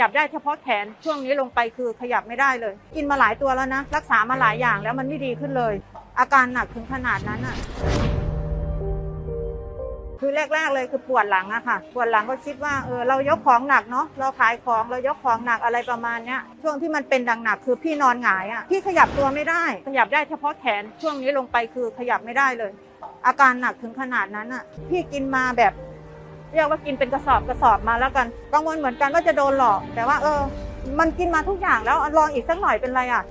ยับได้เฉพาะแขนช่วงนี้ลงไปคือขยับไม่ได้เลย กินมาหลายตัวแล้วนะ รักษามาหลายอย่างแล้วมันไม่ดีขึ้นเลย อาการหนักถึงขนาดนั้นอะคือแรกๆเลยคือปวดหลังอะค่ะ ปวดหลังก็คิดว่าเออเรายกของหนักเนาะเราขายของเรายกของหนักอะไรประมาณเนี้ยช่วงที่มันเป็นดังหนักคือพี่นอนหงายอะพี่ขยับตัวไม่ได้ ขยับได้เฉพาะแขนช่วงนี้ลงไปคือขยับไม่ได้เลย อาการหนักถึงขนาดนั้นอะพี่กินมาแบบ เรียกว่ากินเป็นกระสอบกระสอบมาแล้วกันกังวลเหมือนกันว่าจะโดนหลอก แต่ว่าเออ มันกินมาทุกอย่างแล้วลองอีกสักหน่อยเป็นไรอะ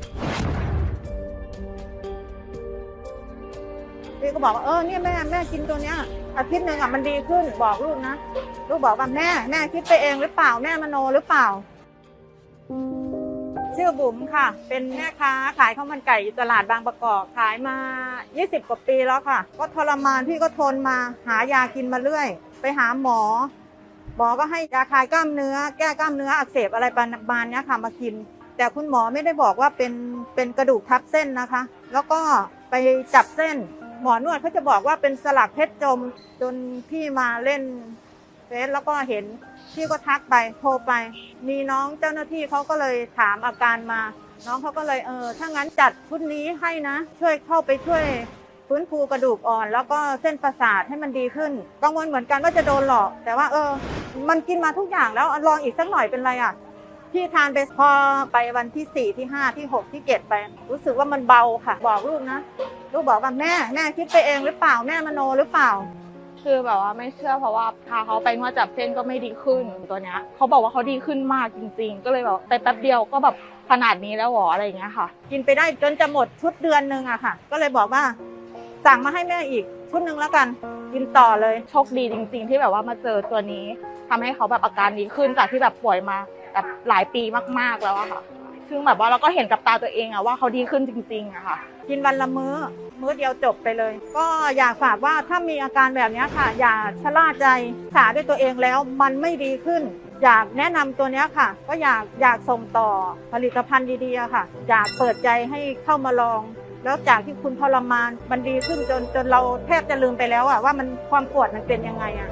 พี่ก็บอกว่าเออเนี่ยแม่แม่กินตัวเนี้ยอาทิตย์หนึ่งอะมันดีขึ้นบอกลูกนะลูกบอกว่าแม่แม่คิดไปเองหรือเปล่าแม่มโนหรือเปล่าชื่อบุ๋มค่ะ เป็นแม่ค้าขายข้าวมันไก่อยู่ตลาดบางประกอบขายมา 20 กว่าปีแล้วค่ะ ก็ทรมานพี่ก็ทนมาหายากินมาเรื่อย ไปหาหมอ หมอก็ให้ยาคลายกล้ามเนื้อ แก้กล้ามเนื้ออักเสบอะไรประมาณนี้ค่ะมากิน แต่คุณหมอไม่ได้บอกว่าเป็นเป็นกระดูกทับเส้นนะคะ แล้วก็ไปจับเส้น หมอนวดเขาจะบอกว่าเป็นสลักเพชรจมจนพี่มาเล่นเฟซแล้วก็เห็นพี่ก็ทักไปโทรไป มีน้องเจ้าหน้าที่เขาก็เลยถามอาการมา น้องเขาก็เลยเออถ้างั้นจัดชุดนี้ให้นะ ช่วยเข้าไปช่วย ฟื้นฟูกระดูกอ่อน แล้วก็เส้นประสาทให้มันดีขึ้น กังวลเหมือนกันว่าจะโดนหลอก แต่ว่าเออ มันกินมาทุกอย่างแล้วลองอีกสักหน่อยเป็นไรอะพี่ทานไปพอไปวันที่สี่ที่ห้าที่หกที่เจ็ดไป รู้สึกว่ามันเบาค่ะ บอกลูกนะลูกบอกว่าแม่แม่คิดไปเองหรือเปล่าแม่มโนหรือเปล่า คือแบบว่าไม่เชื่อเพราะว่าพาเขาไปนวดจับเส้นก็ไม่ดีขึ้นตัวเนี้ยเขาบอกว่าเขาดีขึ้นมากจริง ๆ ก็เลยแบบไปแป๊บเดียวก็แบบขนาดนี้แล้วเหรออะไรอย่างเงี้ยค่ะ กินไปได้จนจะหมดชุดเดือนหนึ่งอะค่ะ ก็เลยบอกว่า สั่งมาให้แม่อีกชุดหนึ่งแล้วกันกินต่อเลยโชคดีจริง ๆ ที่แบบว่ามาเจอตัวนี้ทำให้เขาแบบอาการดีขึ้นจากที่แบบป่วยมาแบบหลายปีมากๆแล้วอะค่ะ ซึ่งแบบว่าเราก็เห็นกับตาตัวเองอะว่าเขาดีขึ้นจริงๆอะค่ะ กินวันละมื้อมื้อเดียวจบไปเลย ก็อยากฝากว่าถ้ามีอาการแบบเนี้ยค่ะ อย่าชะล่าใจรักษาด้วยตัวเองแล้วมันไม่ดีขึ้น อยากแนะนำตัวเนี้ยค่ะ ก็อยากอยากส่งต่อผลิตภัณฑ์ดีๆอะค่ะ อยากเปิดใจให้เข้ามาลอง แล้วจากที่คุณทรมานมันดีขึ้นจนจนเราแทบจะลืมไปแล้วอะว่ามันความปวดมันเป็นยังไงอะ